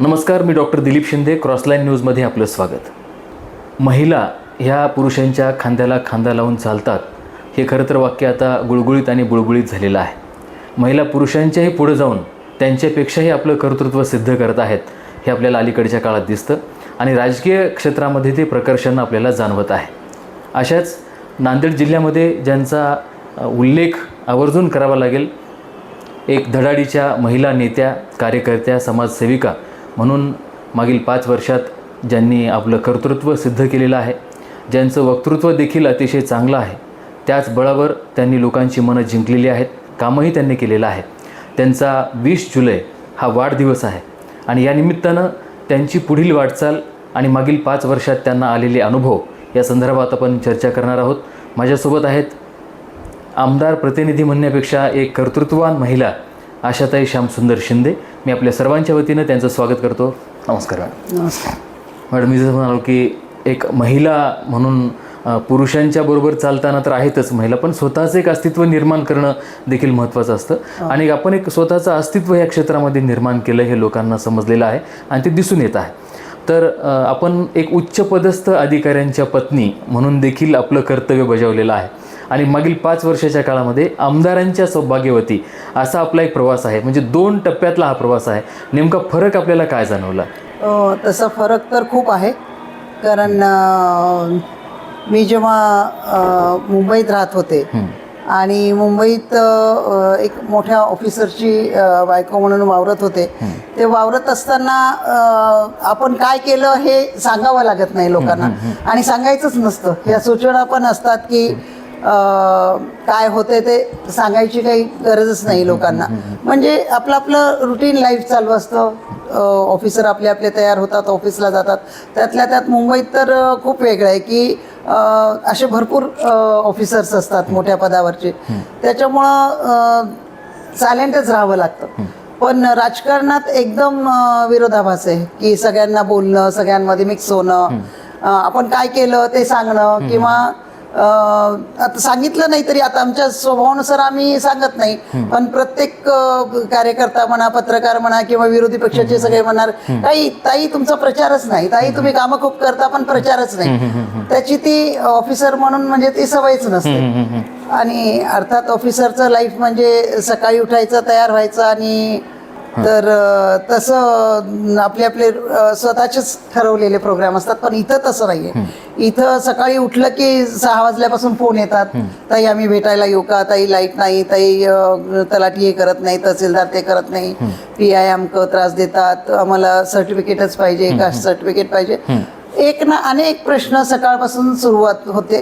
नमस्कार मी डॉक्टर दिलीप शिंदे क्रॉसलाईन न्यूजमध्ये आपलं स्वागत. महिला ह्या पुरुषांच्या खांद्याला खांदा लावून चालतात. हे खरं तर वाक्य आता गुळगुळीत आणि बुळबुळीत झालेलं आहे. महिला पुरुषांच्याही पुढे जाऊन त्यांच्यापेक्षाही आपलं कर्तृत्व सिद्ध करत आहेत हे आपल्याला अलीकडच्या काळात दिसतं आणि राजकीय क्षेत्रामध्ये ते प्रकर्षानं आपल्याला जाणवत आहे. अशाच नांदेड जिल्ह्यामध्ये ज्यांचा उल्लेख आवर्जून करावा लागेल एक धडाडीच्या महिला नेत्या कार्यकर्त्या समाजसेविका म्हणून मागील पाच वर्षात ज्यांनी आपलं कर्तृत्व सिद्ध केलेलं आहे ज्यांचं वक्तृत्व देखील अतिशय चांगलं आहे त्याच बळावर त्यांनी लोकांची मनं जिंकलेली आहेत कामही त्यांनी केलेलं आहे. त्यांचा वीस जुलै हा वाढदिवस आहे आणि या निमित्तानं त्यांची पुढील वाटचाल आणि मागील पाच वर्षात त्यांना आलेले अनुभव या संदर्भात आपण चर्चा करणार आहोत. माझ्यासोबत आहेत आमदार प्रतिनिधी म्हणण्यापेक्षा एक कर्तृत्ववान महिला आशाताई श्यामसुंदर शिंदे. मी आपल्या सर्वांच्या वतीनं त्यांचं स्वागत करतो. नमस्कार मॅडम. नमस्कार. मॅडम मी जसं म्हणालो की एक महिला म्हणून पुरुषांच्या बरोबर चालताना तर आहेतच महिला पण स्वतःचं एक अस्तित्व निर्माण करणं देखील महत्त्वाचं असतं. आणि आपण एक स्वतःचं अस्तित्व या क्षेत्रामध्ये निर्माण केलं हे लोकांना समजलेलं आहे आणि ते दिसून येत आहे. तर आपण एक उच्च पदस्थ अधिकाऱ्यांच्या पत्नी म्हणून देखील आपलं कर्तव्य बजावलेलं आहे. आणि मागील पाच वर्षाच्या काळामध्ये आमदारांच्या सौभाग्यवती असा आपला एक प्रवास आहे. म्हणजे दोन टप्प्यातला हा प्रवास आहे. नेमका फरक आपल्याला काय जाणवला? तसा फरक तर खूप आहे. कारण मी जेव्हा मुंबईत राहत होते आणि मुंबईत एक मोठ्या ऑफिसरची बायको म्हणून वावरत होते ते वावरत असताना आपण काय केलं हे सांगावं लागत नाही लोकांना. आणि सांगायचंच नसतं. या सूचना पण असतात की काय होते ते सांगायची काही गरजच नाही लोकांना. म्हणजे आपलं आपलं रुटीन लाईफ चालू असतं. ऑफिसर आपले आपले तयार होतात ऑफिसला जातात. त्यातल्या त्यात मुंबईत तर खूप वेगळं आहे की असे भरपूर ऑफिसर्स असतात मोठ्या पदावरचे. त्याच्यामुळं सायलेंटच राहावं लागतं. पण राजकारणात एकदम विरोधाभास आहे की सगळ्यांना बोलणं सगळ्यांमध्ये मिक्स होणं. आपण काय केलं ते सांगणं किंवा आता सांगितलं नाही तरी आता आमच्या स्वभावानुसार आम्ही सांगत नाही. पण प्रत्येक कार्यकर्ता म्हणा पत्रकार म्हणा किंवा विरोधी पक्षाचे सगळे म्हणणार ताई ताई तुमचा प्रचारच नाही. ताई तुम्ही कामं खूप करता पण प्रचारच नाही. त्याची ती ऑफिसर म्हणून म्हणजे ती सवयच नसते. आणि अर्थात ऑफिसरचं लाईफ म्हणजे सकाळी उठायचं तयार व्हायचं आणि तर तसं आपले आपले स्वतःचेच ठरवलेले प्रोग्राम असतात पण इथं तसं नाहीये. इथं सकाळी उठलं की सहा वाजल्यापासून फोन येतात. ताई आम्ही भेटायला येऊ का? ताई लाइट नाही. ताई तलाठी हे करत नाही तहसीलदार ते करत नाही. पी आय आमक त्रास देतात. आम्हाला सर्टिफिकेटच पाहिजे कास्ट सर्टिफिकेट पाहिजे. एक ना अनेक प्रश्न सकाळपासून सुरुवात होते.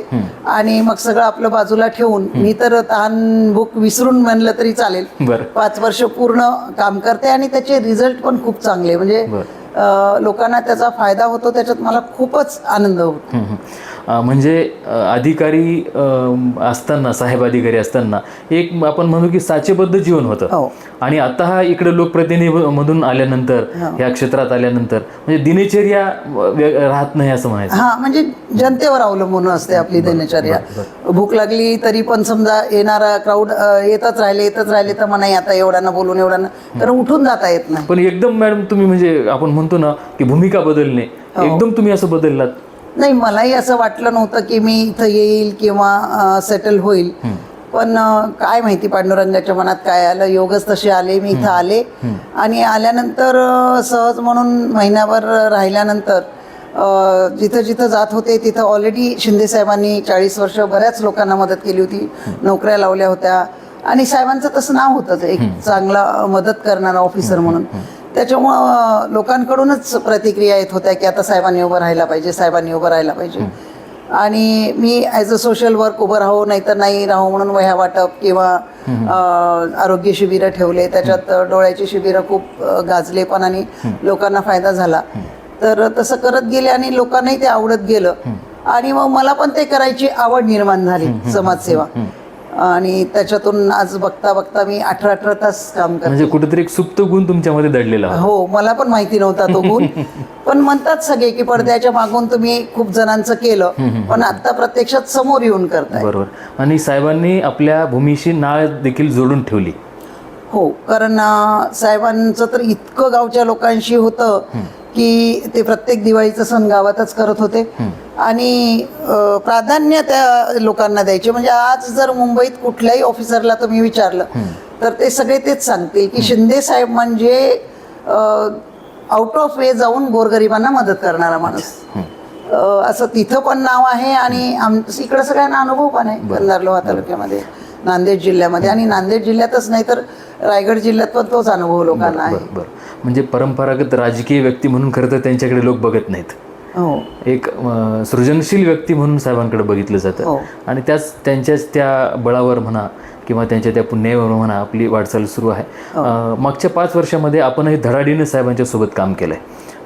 आणि मग सगळं आपलं बाजूला ठेवून मी तर तहान भूक विसरून म्हणलं तरी चालेल. पाच वर्ष पूर्ण काम करते आणि त्याचे रिझल्ट पण खूप चांगले. म्हणजे लोकांना त्याचा फायदा होतो त्याच्यात मला खूपच आनंद होतो. म्हणजे अधिकारी असताना साहेब अधिकारी असताना एक आपण म्हणू की साचेबद्ध जीवन होतं. हो. आणि आता हा इकडे लोकप्रतिनिधी मधून आल्यानंतर या क्षेत्रात आल्यानंतर म्हणजे दिनचर्या राहत नाही असं म्हणायचं. हा म्हणजे जनतेवर अवलंबून असते आपली दिनचर्या. भूक लागली तरी पण समजा येणारा क्राऊड येतच राहिले येतच राहिले तर म्हणा आता एवढ्यानं बोलून एवढ्यानं तर उठून जाता येत नाही. पण एकदम मॅडम तुम्ही म्हणजे आपण म्हणतो ना की भूमिका बदलणे. एकदम तुम्ही असं बदललात. नाही मलाही असं वाटलं नव्हतं की मी इथं येईल किंवा सेटल होईल. पण काय माहिती पांडुरंगाच्या मनात काय आलं. योगच तसे आले मी इथं आले. आणि आल्यानंतर सहज म्हणून महिन्याभर राहिल्यानंतर जिथं जिथं जात होते तिथं ऑलरेडी शिंदे साहेबांनी चाळीस वर्ष बऱ्याच लोकांना मदत केली होती. नोकऱ्या लावल्या होत्या. आणि साहेबांचं तसं नाव होतंच. एक चांगला मदत करणारा ऑफिसर म्हणून. त्याच्यामुळं लोकांकडूनच प्रतिक्रिया येत होत्या की आता साहेबांनी उभं राहायला पाहिजे साहेबांनी उभं राहायला पाहिजे. आणि मी ॲज अ सोशल वर्क उभं राहू नाहीतर नाही राहू म्हणून वह्या वाटप किंवा आरोग्य शिबिरं ठेवले. त्याच्यात डोळ्याची शिबिरं खूप गाजले पण आणि लोकांना फायदा झाला. तर तसं करत गेले आणि लोकांनाही ते आवडत गेलं. आणि मग मला पण ते करायची आवड निर्माण झाली समाजसेवा. आणि त्याच्यातून आज बघता बघता मी अठरा अठरा तास काम करते. म्हणजे कुठेतरी एक सुप्त गुण तुमच्यामध्ये दडलेला होता. हो मला पण माहिती नव्हता तो गुण. पण म्हणतात सगळे की पडद्याच्या मागून तुम्ही खूप जणांचं केलं पण आता प्रत्यक्षात समोर येऊन करताय. बरोबर. आणि साहेबांनी आपल्या भूमीशी नाळ देखील जोडून ठेवली. हो कारण अं, साहेबांचं तर इतकं गावच्या लोकांशी होतं की ते प्रत्येक दिवाळीचा सण गावातच करत होते. आणि प्राधान्य त्या लोकांना द्यायचे. म्हणजे आज जर मुंबईत कुठल्याही ऑफिसरला तुम्ही विचारलं तर ते सगळे तेच सांगतील की शिंदे साहेब म्हणजे आउट ऑफ वे जाऊन गोरगरिबांना मदत करणारा माणूस. असं तिथं पण नाव आहे आणि आम इकडं सगळ्यांना अनुभव पण आहे कंधार लोहा तालुक्यामध्ये नांदेड जिल्ह्यामध्ये. आणि नांदेड जिल्ह्यातच नाही तर रायगड जिल्ह्यात पण तोच अनुभव लोकांना आहे. म्हणजे परंपरागत राजकीय व्यक्ती म्हणून खरं तर त्यांच्याकडे लोक बघत नाहीत. हो. एक सृजनशील व्यक्ती म्हणून साहेबांकडे बघितलं जातं. हो. आणि त्याच त्यांच्याच त्या बळावर म्हणा किंवा त्यांच्या त्या पुण्यावर म्हणा आपली वाटचाल सुरू आहे. अं, मागच्या पाच वर्षामध्ये आपणही धडाडीनं साहेबांच्या सोबत काम केलंय.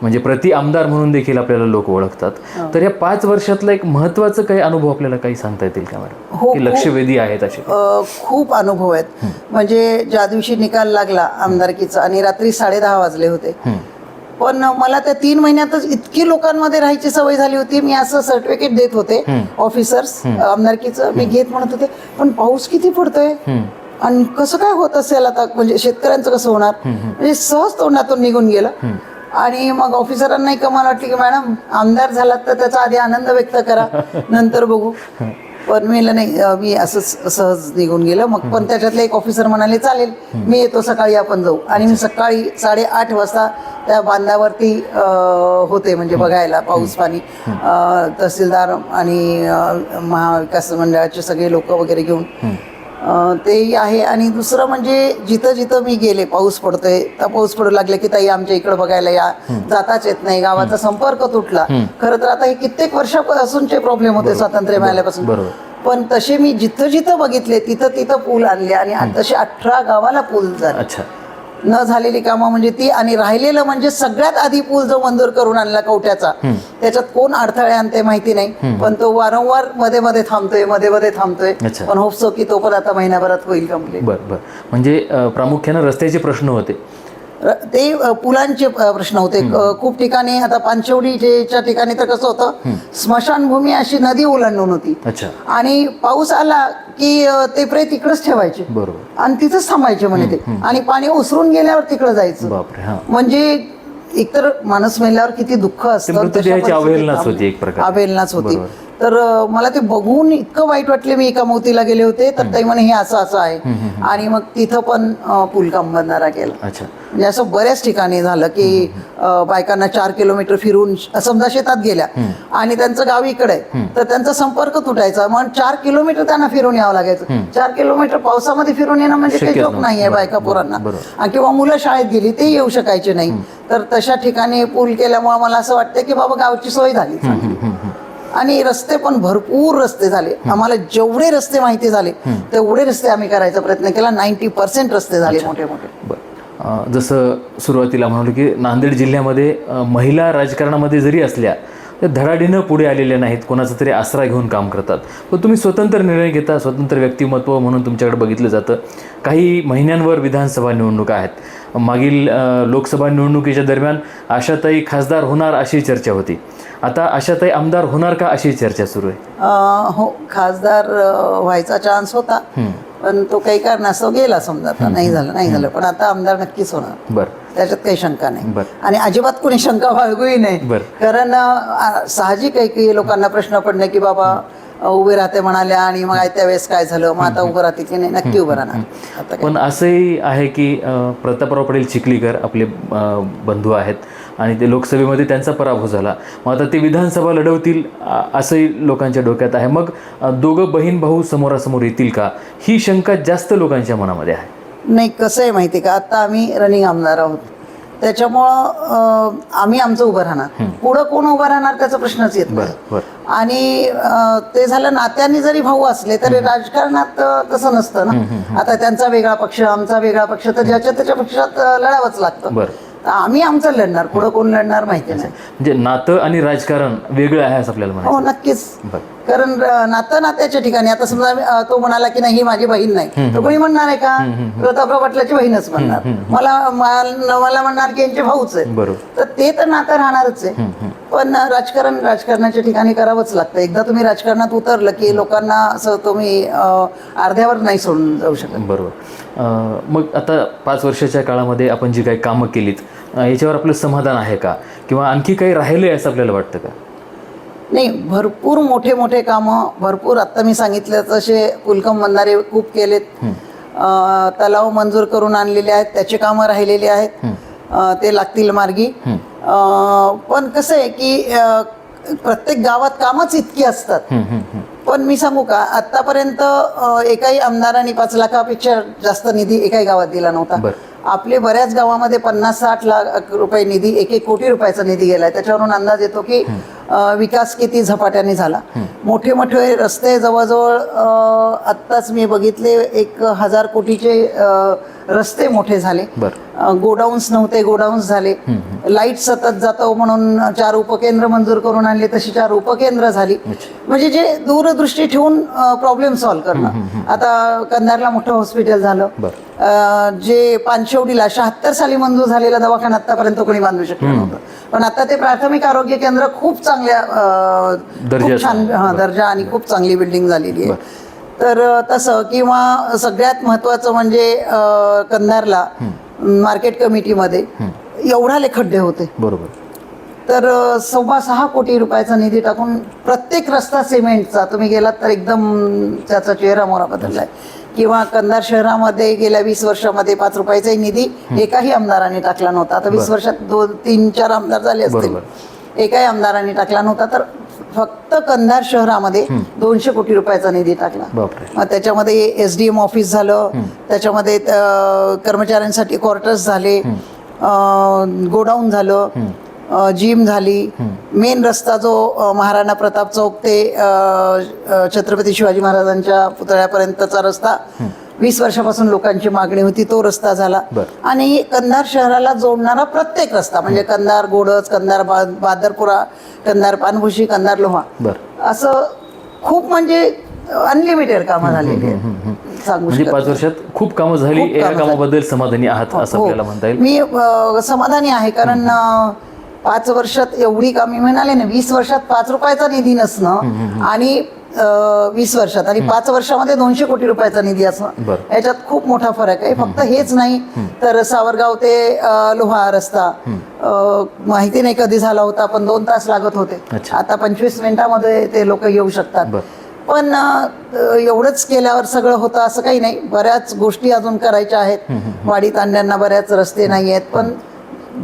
म्हणजे प्रति आमदार म्हणून देखील आपल्याला लोक ओळखतात. तर या पाच वर्षातला एक महत्वाचं काही अनुभव आपल्याला काही सांगता येतील का मॅडम? हो, लक्षवेधी आहेत असे खूप अनुभव आहेत. म्हणजे ज्या दिवशी निकाल लागला आमदारकीचा आणि रात्री साडे दहा वाजले होते. पण मला त्या तीन महिन्यातच इतकी लोकांमध्ये राहायची सवय झाली होती. मी असं सर्टिफिकेट देत होते ऑफिसर्स आमदारकीचं. मी घेत म्हणत होते पण पाऊस किती पडतोय? आणि कसं काय होत असेल आता? म्हणजे शेतकऱ्यांचं कसं होणार? म्हणजे सहज तोंडातून निघून गेलं. आणि मग ऑफिसरांनाही कमाल वाटली की मॅडम आमदार झालात तर त्याचा आधी आनंद व्यक्त करा नंतर बघू. पण मी नाही मी असंच सहज निघून गेलं. मग पण त्याच्यातले एक ऑफिसर म्हणाले चालेल मी येतो सकाळी आपण जाऊ. आणि मी सकाळी साडेआठ वाजता त्या बांधावरती होते म्हणजे बघायला पाऊस पाणी. तहसीलदार आणि महाविकास मंडळाचे सगळे लोक वगैरे घेऊन. तेही आहे. आणि दुसरं म्हणजे जिथं जिथं मी गेले पाऊस पडतोय तर पाऊस पडू लागले की ताई आमच्या इकडे बघायला या. जाताच येत नाही गावाचा संपर्क तुटला. खरं तर आता हे कित्येक वर्षापासूनचे प्रॉब्लेम होते स्वातंत्र्य मिळाल्यापासून. पण तसे मी जिथं जिथं बघितले तिथं तिथं पूल आणले आणि तसे अठरा गावाला पूल झाले. अच्छा. न झालेली कामं म्हणजे ती आणि राहिलेलं म्हणजे सगळ्यात आधी पूल जो मंजूर करून आणला कवट्याचा त्याच्यात कोण अडथळे आणते माहिती नाही. पण तो वारंवारमध्ये मध्ये थांबतोयमध्ये मध्ये थांबतोय. पण होपसो की तो पण आता महिन्याभरात होईल कंप्लीट बरं बरं. म्हणजे प्रामुख्यानं रस्त्याचे प्रश्न होते. ते पुलांचे प्रश्न होते. खूप ठिकाणी आता पानशेवडीच्या ठिकाणी तर कसं होतं स्मशानभूमी अशी नदी ओलांडून होती. आणि पाऊस आला की ते प्रेत तिकडच ठेवायचे. आणि तिथंच थांबायचे म्हणे ते. आणि पाणी ओसरून गेल्यावर तिकडं जायचं. म्हणजे एकतर माणूस मेल्यावर किती दुःख असतं थांबणं. होती तर मला ते बघून इतकं वाईट वाटले मी एका मोतीला गेले होते तर ते म्हणे हे असं असं आहे. आणि मग तिथं पण बंधारा केला अच्छा. म्हणजे असं बऱ्याच ठिकाणी झालं की बायकांना चार किलोमीटर फिरून समजा शेतात गेल्या आणि त्यांचं गाव इकडे तर त्यांचा संपर्क तुटायचा. मग चार किलोमीटर त्यांना फिरून यावं लागायचं. चार किलोमीटर पावसामध्ये फिरून येणं म्हणजे काही जोक नाही आहे. बायका पोरांना. किंवा मुलं शाळेत गेली ते येऊ शकायचे नाही. तर तशा ठिकाणी पूल केल्यामुळे मला असं वाटतं की बाबा गावची सोय झाली. आणि रस्ते पण भरपूर रस्ते झाले. आम्हाला जेवढे रस्ते माहिती झाले तेवढे रस्ते आम्ही करायचा प्रयत्न केला. नाईन्टी पर्सेंट रस्ते झाले मोठे मोठे जसं सुरुवातीला म्हणालो की नांदेड जिल्ह्यामध्ये महिला राजकारणामध्ये जरी असल्या तर धडाडीनं पुढे आलेल्या नाहीत. कोणाचा तरी आसरा घेऊन काम करतात. पण तुम्ही स्वतंत्र निर्णय घेता स्वतंत्र व्यक्तिमत्व म्हणून तुमच्याकडे बघितलं जातं. काही महिन्यांवर विधानसभा निवडणुका आहेत. मागील लोकसभा निवडणुकीच्या दरम्यान आशाताई खासदार होणार अशी चर्चा होती. आता आशाताई आमदार होणार का अशी चर्चा सुरू आहे? हो खासदार व्हायचा चान्स होता. पण तो काही कारणास्तव गेला समजा. आता नाही झालं नाही झालं. पण आता आमदार नक्कीच होणार. बरं. त्याच्यात काही शंका नाही. बरं. आणि अजिबात कोणी शंका बाळगूही नाही. बरं. कारण साहजिक आहे की लोकांना प्रश्न पडणे की बाबा उभे राहते म्हणाल्या आणि मग त्या वेळेस काय झालं? मग आता उभं राहते की नाही? नक्की उभं राहणार. पण असंही आहे की प्रतापराव पाटील चिखलीकर आपले बंधू आहेत. आणि ते लोकसभेमध्ये त्यांचा पराभव झाला. मग आता ते विधानसभा लढवतील असंही लोकांच्या डोक्यात आहे. मग दोघं बहीण भाऊ समोरासमोर येतील का? ही शंका जास्त लोकांच्या मनामध्ये आहे. नाही कसं आहे माहिती का? आता आम्ही रनिंग आमदार आहोत. त्याच्यामुळं आम्ही आमचं उभं राहणार. पुढं कोण उभं राहणार त्याचा प्रश्नच येत नाही. आणि ते झालं नात्याने जरी भाऊ असले तरी राजकारणात तसं नसतं ना. आता त्यांचा वेगळा पक्ष आमचा वेगळा पक्ष तर ज्याच्या त्याच्या पक्षात लढावंच लागतं. आम्ही आमचं लढणार पुढं कोण लढणार माहिती नाही. म्हणजे नातं आणि राजकारण वेगळं आहे असं आपल्याला हो म्हणायचं नक्कीच. बरं. कारण नातं नात्याच्या ठिकाणी आता समजा तो म्हणाला की नाही ही माझी बहीण नाही. तो कोणी म्हणणार आहे का? प्रतापराव पाटलाची बहीणच म्हणणार. मला मला म्हणणार की यांचे भाऊच आहे. बरोबर. तर ते तर नातं राहणारच आहे. पण राजकारण राजकारणाच्या ठिकाणी करावंच लागतं. एकदा तुम्ही राजकारणात उतरलं की लोकांना असं तुम्ही अर्ध्यावर नाही सोडून जाऊ शकत. बरोबर. मग आता पाच वर्षाच्या काळामध्ये आपण जी काही कामं केलीत याच्यावर आपलं समाधान आहे का? किंवा आणखी काही राहिलं आहे असं आपल्याला वाटतं का? नाही भरपूर मोठे मोठे कामं भरपूर आत्ता मी सांगितलं तसे कुलकम बंधारे खूप केलेत तलाव मंजूर करून आणलेले आहेत त्याचे कामं राहिलेली आहेत ते लागतील मार्गी. पण कसं आहे की प्रत्येक गावात कामच इतकी असतात. पण मी सांगू का आतापर्यंत एकाही आमदारांनी पाच लाखापेक्षा जास्त निधी एकाही गावात दिला नव्हता. आपले बऱ्याच गावामध्ये पन्नास साठ लाख रुपये निधी एक एक कोटी रुपयाचा निधी गेलाय. त्याच्यावरून अंदाज येतो की विकास किती झपाट्याने झाला. मोठे मोठे रस्ते जवळजवळ आत्ताच मी बघितले एक हजार कोटीचे रस्ते मोठे झाले. गोडाऊन्स नव्हते गोडाऊन्स झाले. लाइट सतत जातो म्हणून चार उपकेंद्र मंजूर करून आणले तशी चार उपकेंद्र झाली. म्हणजे जे दूरदृष्टी ठेवून प्रॉब्लेम सॉल्व्ह करणं. आता कंधारला मोठं हॉस्पिटल झालं. जे पानशेवडीला शहात्तर साली मंजूर झालेला दवाखाना आतापर्यंत कोणी बांधू शकलं नव्हतं. पण आता ते प्राथमिक आरोग्य केंद्र खूप चांगल्या खूप. छान दर्जा आणि खूप चांगली बिल्डिंग झालेली आहे. तर तसं किंवा सगळ्यात महत्वाचं म्हणजे कंधारला मार्केट कमिटीमध्ये एवढाले खड्डे होते. बरोबर. तर सव्वा सहा कोटी रुपयाचा निधी टाकून प्रत्येक रस्ता सिमेंटचा तुम्ही गेलात तर एकदम त्याचा चेहरा मोहरा बदललाय किंवा कंधार शहरामध्ये गेल्या वीस वर्षामध्ये पाच रुपयाचाही निधी एकाही आमदारांनी टाकला नव्हता. आता वीस वर्षात दोन तीन चार आमदार झाले असतील. एकाही आमदारांनी टाकला नव्हता. तर फक्त कंधार शहरामध्ये दोनशे कोटी रुपयाचा निधी टाकला. त्याच्यामध्ये एस डी एम ऑफिस झालं. त्याच्यामध्ये कर्मचाऱ्यांसाठी क्वार्टर्स झाले. गोडाऊन झालं. जिम झाली. मेन रस्ता जो महाराणा प्रताप चौक ते छत्रपती शिवाजी महाराजांच्या पुतळ्यापर्यंतचा रस्ता. वीस वर्षापासून लोकांची मागणी होती तो रस्ता झाला. आणि कंधार शहराला जोडणारा प्रत्येक रस्ता म्हणजे कंधार गोडज कंधार बादरपुरा कंधार पानभुशी कंधार लोहा. असं खूप म्हणजे अनलिमिटेड कामं झालेली आहेत. सांगू म्हणजे पाच वर्षात खूप कामं झाली या कामं. कामाबद्दल समाधानी आहात असं हो. आपल्याला म्हणता येईल? मी समाधानी आहे कारण पाच वर्षात एवढी का मी म्हणाले ना वीस वर्षात पाच रुपयाचा निधी नसणं आणि वीस वर्षात. आणि पाच वर्षामध्ये दोनशे कोटी रुपयाचा निधी असणं. याच्यात खूप मोठा फरक आहे. फक्त हेच नाही तर सावरगाव ते लोहा रस्ता. माहिती नाही कधी झाला होता पण दोन तास लागत होते. आता पंचवीस मिनिटामध्ये ते लोक येऊ शकतात. पण एवढंच केल्यावर सगळं होतं असं काही नाही. बऱ्याच गोष्टी अजून करायच्या आहेत. वाडीत आणण्यांना बऱ्याच रस्ते नाही आहेत पण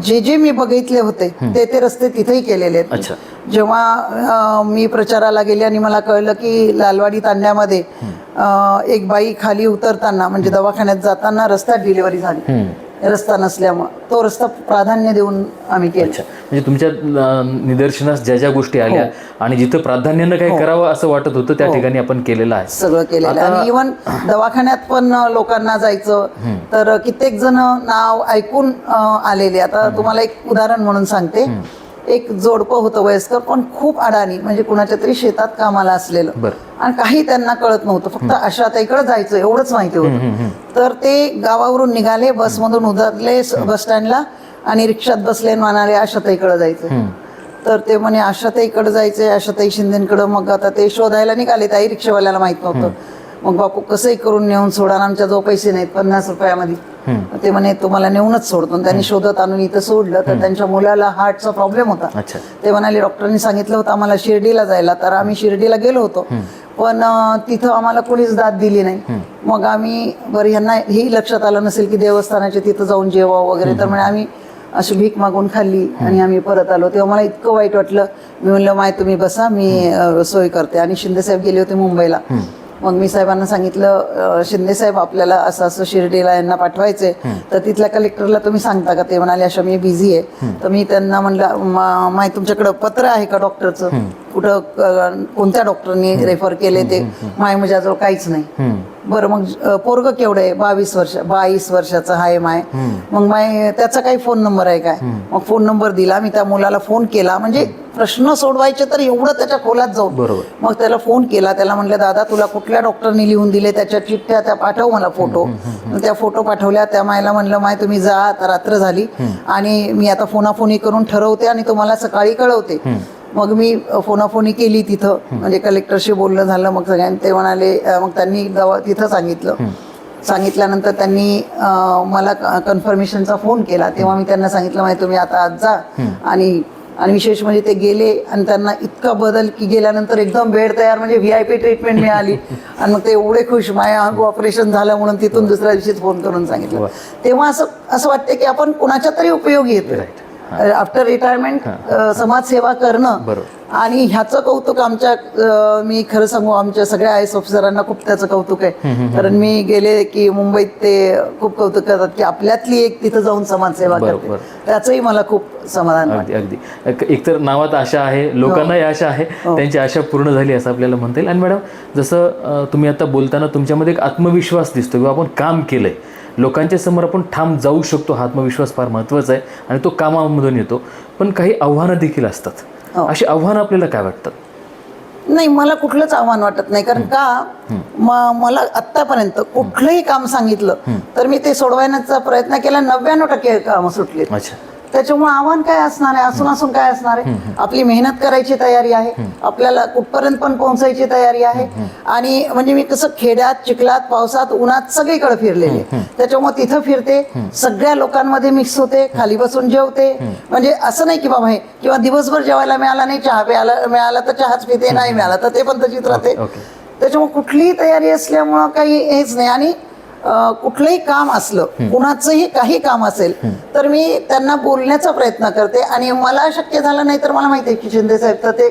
जे जे मी बघितले होते ते ते रस्ते तिथेही केलेले आहेत. जेव्हा मी प्रचाराला गेले आणि मला कळलं की लालवाडी तांड्यामध्ये एक बाई खाली उतरताना म्हणजे दवाखान्यात जाताना रस्त्यात डिलिव्हरी झाली. रस्ता नसल्यामुळं. तो रस्ता प्राधान्य देऊन आम्ही केला. म्हणजे तुमच्या निदर्शनास ज्या ज्या गोष्टी आल्या आणि जिथं प्राधान्यानं काही करावं असं वाटत होतं त्या ठिकाणी आपण केलेलं आहे. सगळं केलेलं आहे. आणि इवन दवाखान्यात पण लोकांना जायचं तर कित्येक जण नाव ऐकून आलेले. आता तुम्हाला एक उदाहरण म्हणून सांगते. एक जोडपं होतं वयस्कर पण खूप अडाणी म्हणजे कुणाच्या तरी शेतात कामाला असलेलं. आणि काही त्यांना कळत नव्हतं. फक्त अशा इकडे जायचं एवढंच माहिती होतं. तर ते गावावरून निघाले बसमधून उतरले बस स्टँडला आणि रिक्षात बसले म्हणाले आशाताईकडे जायचं तर ते म्हणे आशाताईकडे जायचंय आशाताई शिंदेकडे. मग आता ते शोधायला निघाले ताई रिक्षावाल्याला माहीत नव्हतं. मग बापू कसंही करून नेऊन सोडा आमच्या जो पैसे नाहीत पन्नास रुपयामध्ये. ते म्हणे तुम्हाला नेऊनच सोडतो. त्यांनी शोधत आणून इथं सोडलं तर त्यांच्या मुलाला हार्टचा प्रॉब्लेम होता. ते म्हणाले डॉक्टरांनी सांगितलं होतं आम्हाला शिर्डीला जायला तर आम्ही शिर्डीला गेलो होतो. पण तिथं आम्हाला कोणीच दाद दिली नाही. मग आम्ही बरं ह्यांना ही लक्षात आलं नसेल की देवस्थानाच्या तिथं जाऊन जेवा वगैरे तर म्हणे आम्ही अशी भीक मागून खाल्ली आणि आम्ही परत आलो. तेव्हा मला इतकं वाईट वाटलं. मी म्हणलं माय तुम्ही बसा मी सोय करते. आणि शिंदे साहेब गेले होते मुंबईला. मग मी साहेबांना सांगितलं शिंदे साहेब आपल्याला असं असं शिर्डीला यांना पाठवायचंय तर तिथल्या कलेक्टरला तुम्ही सांगता का? ते म्हणाले अशा मी बिझी आहे. तर मी त्यांना म्हणलं "मा- माय तुमच्याकडं पत्र आहे का डॉक्टरचं कुठं कोणत्या डॉक्टरनी रेफर केले ते माय माझ्याजवळ काहीच नाही. बरं मग पोरगं केवढं आहे? बावीस वर्ष बावीस वर्षाचं आहे माय. मग माय त्याचा काही फोन नंबर आहे काय? मग फोन नंबर दिला मी त्या मुलाला फोन केला. म्हणजे प्रश्न सोडवायचे तर एवढं त्याच्या खोलात जाऊन बरोबर. मग त्याला फोन केला त्याला म्हणलं दादा तुला कुठल्या डॉक्टरनी लिहून दिले? त्याच्या चिठ्ठ्या त्या पाठव मला फोटो त्या फोटो पाठवल्या त्या मायला म्हणलं माय तुम्ही जा आता रात्र झाली आणि मी आता फोनाफोनी करून ठरवते आणि तुम्हाला सकाळी कळवते. मग मी फोनाफोनी केली तिथं. म्हणजे कलेक्टरशी बोलणं झालं मग सगळ्यांनी ते म्हणाले मग त्यांनी दवा तिथं सांगितलं. सांगितल्यानंतर त्यांनी मला कन्फर्मेशनचा फोन केला. तेव्हा मी त्यांना सांगितलं माहिती तुम्ही आता आज जा. आणि आणि विशेष म्हणजे ते गेले आणि त्यांना इतका बदल की गेल्यानंतर एकदम बेड तयार म्हणजे व्ही आय पी ट्रीटमेंट मिळाली. आणि मग ते एवढे खुश अंग ऑपरेशन झालं म्हणून तिथून दुसऱ्या दिवशीच फोन करून सांगितलं. तेव्हा असं असं वाटतं की आपण कुणाच्या तरी उपयोगी येतो आफ्टर रिटायरमेंट समाजसेवा करणं. आणि ह्याचं कौतुक आमच्या मी खरं सांगू आमच्या सगळ्या आय एस ऑफिसरांना खूप त्याचं कौतुक आहे. कारण मी गेले की मुंबईत ते खूप कौतुक करतात की आपल्यातली एक तिथं जाऊन समाजसेवा करते. त्याचंही मला खूप समाधान वाटतं. अगदी. अगदी एक- एकतर नावात आशा आहे लोकांनाही आशा आहे त्यांची आशा पूर्ण झाली असं आपल्याला म्हणता येईल. आणि मॅडम जसं तुम्ही आता बोलताना तुमच्यामध्ये एक आत्मविश्वास दिसतो किंवा आपण काम केलंय. लोकांच्या समोर आपण ठाम जाऊ शकतो हा आत्मविश्वास फार महत्त्वाचा आहे आणि तो कामामधून येतो. पण काही आव्हानं देखील असतात. हो. अशी आव्हानं आपल्याला काय वाटतात? नाही मला कुठलंच आव्हान वाटत नाही. कारण का? म- मला आतापर्यंत कुठलंही काम सांगितलं तर मी ते सोडवण्याचा प्रयत्न केला. नव्याण्णव टक्के काम सुटली अच्छा. त्याच्यामुळे आव्हान काय असणार आहे? असून असून काय असणार आहे? आपली मेहनत करायची तयारी आहे. आपल्याला कुठपर्यंत पण पोहोचायची तयारी आहे. आणि म्हणजे मी कसं खेड्यात चिखलात पावसात उन्हात सगळीकडे फिरलेले त्याच्यामुळे तिथं फिरते सगळ्या लोकांमध्ये मिक्स होते खाली बसून जेवते. म्हणजे असं नाही की बाबा हे किंवा दिवसभर जेवायला मिळाला नाही चहा प्यायला मिळाला तर चहाच पिते नाही मिळाला तर ते पण तशीच राहते. त्याच्यामुळे कुठलीही तयारी असल्यामुळं काही हेच नाही. आणि कुठलंही काम असलं कुणाचंही काही काम असेल तर मी त्यांना बोलण्याचा प्रयत्न करते. आणि मला शक्य झालं नाही तर मला माहिती आहे की शिंदे साहेब तर ते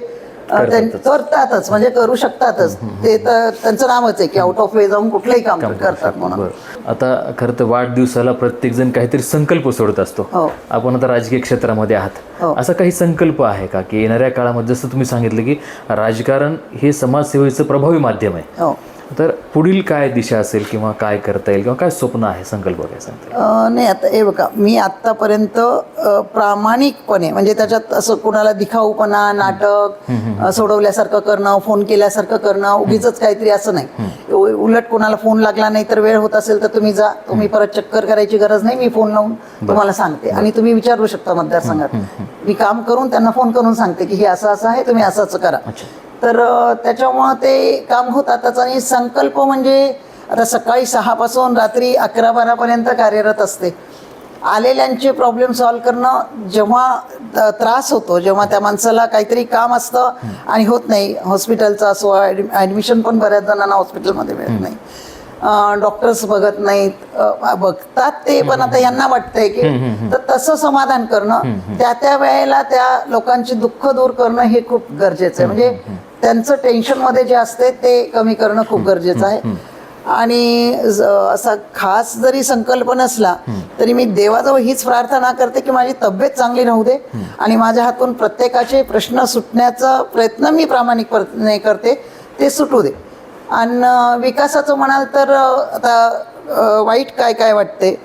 करतातच. म्हणजे करू शकतातच. ते तर त्यांचं नावच आहे की आउट ऑफ वे जाऊन कुठलंही काम करतात म्हणून. आता खरं तर वाढदिवसाला प्रत्येक जण काहीतरी संकल्प सोडत असतो. हो. आपण आता राजकीय क्षेत्रामध्ये आहात. हो. असा काही संकल्प आहे का? की येणाऱ्या काळामध्ये जसं तुम्ही सांगितलं की राजकारण हे समाजसेवेचं प्रभावी माध्यम आहे. हो. तर पुढील काय दिशा असेल किंवा काय करता येईल किंवा काय स्वप्न आहे? संकल्प काय सांगता नाही आता हे बघा मी आतापर्यंत अं, प्रामाणिकपणे म्हणजे त्याच्यात असं कुणाला दिखाऊपणा नाटक सोडवल्यासारखं करणं फोन केल्यासारखं करणं उगीच काहीतरी असं नाही. उलट कोणाला फोन लागला नाही तर वेळ होत असेल तर तुम्ही जा तुम्ही परत चक्कर करायची गरज नाही मी फोन लावून तुम्हाला सांगते. आणि तुम्ही विचारू शकता मतदारसंघात. मी काम करून त्यांना फोन करून सांगते की हे असं असं आहे तुम्ही असं असं करा. तर त्याच्यामुळं ते काम होतातच. आणि संकल्प म्हणजे आता सकाळी सहापासून रात्री अकरा बारापर्यंत कार्यरत असते. आलेल्यांचे प्रॉब्लेम सॉल्व्ह करणं जेव्हा त्रास होतो जेव्हा त्या माणसाला काहीतरी काम असतं आणि होत नाही. हॉस्पिटलचं असो ॲडमिशन पण बऱ्याच जणांना हॉस्पिटलमध्ये मिळत नाही. डॉक्टर्स बघत नाहीत. बघतात ते पण आता यांना वाटतंय की तर तसं समाधान करणं त्या त्या वेळेला त्या लोकांची दुःख दूर करणं हे खूप गरजेचं आहे. म्हणजे त्यांचं टेन्शनमध्ये जे असते ते कमी करणं खूप गरजेचं आहे. आणि असा खास जरी संकल्प नसला तरी मी देवाजवळ हीच प्रार्थना करते की माझी तब्येत चांगली राहू दे. आणि माझ्या हातून प्रत्येकाचे प्रश्न सुटण्याचा प्रयत्न मी प्रामाणिकपणे करते ते सुटू दे. आणि विकासाचं म्हणाल तर आता वाईट काय काय वाटते?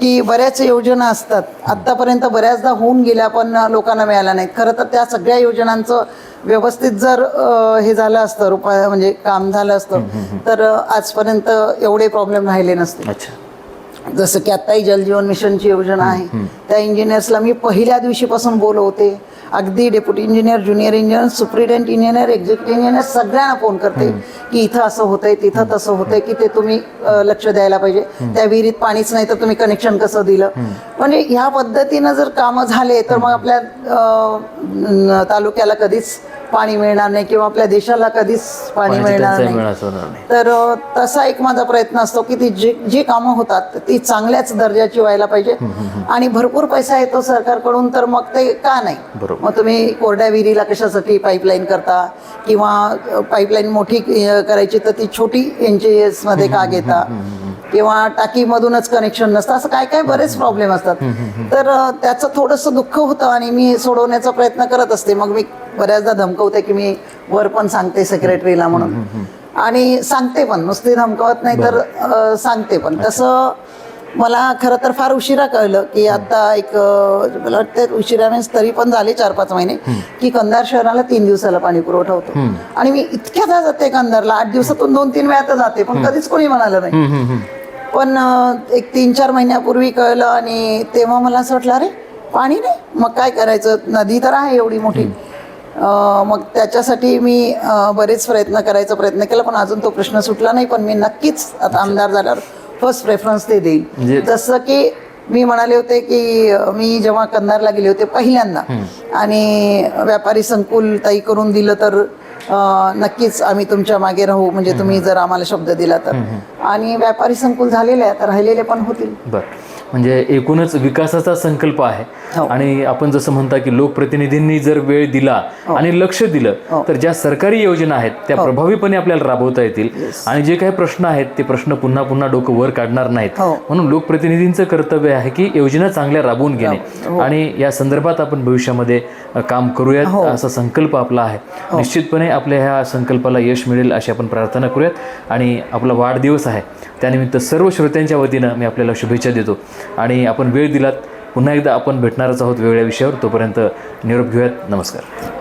की बऱ्याच योजना असतात. आतापर्यंत बऱ्याचदा होऊन गेल्या पण लोकांना मिळाल्या नाहीत. खरं तर त्या सगळ्या योजनांचं व्यवस्थित जर हे झालं असतं रुपा म्हणजे काम झालं असतं तर आजपर्यंत एवढे प्रॉब्लेम राहिले नसते. अच्छा. जसं की आत्ताही जलजीवन मिशनची योजना आहे. त्या इंजिनियर्सला मी पहिल्या दिवशीपासून बोलवते. अगदी deputy engineer junior engineer superintendent engineer executive engineer सगळ्यांना फोन करते की इथं असं होतंय तिथं तसं होतंय की ते तुम्ही लक्ष द्यायला पाहिजे. त्या विहिरीत पाणीच नाही तर तुम्ही कनेक्शन कसं दिलं? म्हणजे ह्या पद्धतीनं जर कामं झाले तर मग आपल्या तालुक्याला कधीच पाणी मिळणार नाही किंवा आपल्या देशाला कधीच पाणी मिळणार नाही. तर तसा एक माझा प्रयत्न असतो की ती जी जी कामं होतात ती चांगल्याच दर्जाची व्हायला पाहिजे. आणि भरपूर पैसा येतो सरकारकडून तर मग ते का नाही. मग तुम्ही कोरड्या विहिरीला कशासाठी पाईपलाईन करता? किंवा पाईपलाईन मोठी करायची तर ती छोटी एनजीएसमध्ये का घेता? किंवा टाकीमधूनच कनेक्शन नसतं. असं काय काय बरेच प्रॉब्लेम असतात. तर त्याचं थोडंसं दुःख होतं आणि मी सोडवण्याचा प्रयत्न करत असते. मग मी बऱ्याचदा धमकवते की मी वर पण सांगते सेक्रेटरीला म्हणून. आणि सांगते पण. नुसती धमकवत नाही तर सांगते पण. तसं मला खरं तर फार उशिरा कळलं की आता एक मला वाटतं उशिरा मीन्स तरी पण झाले चार पाच महिने की कंधार शहराला तीन दिवसाला पाणी पुरवठा होतो. आणि मी इतक्यादा जाते कंधारला. आठ दिवसातून दोन तीन वेळा तर जाते. पण कधीच कोणी म्हणालं नाही. पण एक तीन चार महिन्यापूर्वी कळलं आणि तेव्हा मला असं वाटलं अरे पाणी नाही? मग काय करायचं? नदी तर आहे एवढी मोठी. मग त्याच्यासाठी मी बरेच प्रयत्न करायचा प्रयत्न केला पण अजून तो प्रश्न सुटला नाही पण मी नक्कीच आता आमदार झाल्यावर फर्स्ट प्रेफरन्स ते देईल. म्हणजे- जसं की मी म्हणाले होते की मी जेव्हा कंधारला गेले होते पहिल्यांदा आणि व्यापारी संकुल ताई करून दिलं तर नक्कीच आम्ही तुमच्या मागे राहू. म्हणजे तुम्ही जर आम्हाला शब्द दिला तर. आणि व्यापारी संकुल झालेले आहे आता राहिलेले पण होतील. बर. म्हणजे एकूणच विकासाचा संकल्प आहे. हो. आणि आपण जसं म्हणता की लोकप्रतिनिधींनी जर वेळ दिला आणि लक्ष हो. दिलं तर ज्या सरकारी योजना आहेत त्या प्रभावीपणे आपल्याला राबवता येतील. आणि जे काही प्रश्न आहेत ते प्रश्न पुन्हा पुन्हा डोकं वर काढणार नाहीत. हो. म्हणून लोकप्रतिनिधींचं कर्तव्य आहे की योजना चांगल्या राबवून घेणे. हो. आणि या संदर्भात आपण भविष्यामध्ये काम करूयात असा संकल्प आपला आहे. हो. निश्चितपणे आपल्या ह्या संकल्पाला यश मिळेल अशी आपण प्रार्थना करूयात. आणि आपला वाढदिवस आहे. त्यानिमित्त सर्व श्रोत्यांच्या वतीनं मी आपल्याला शुभेच्छा देतो. आणि आपण वेळ दिलात पुन्हा एकदा आपण भेटणारच आहोत वेगळ्या विषयावर. तोपर्यंत निरोप घेऊयात. नमस्कार.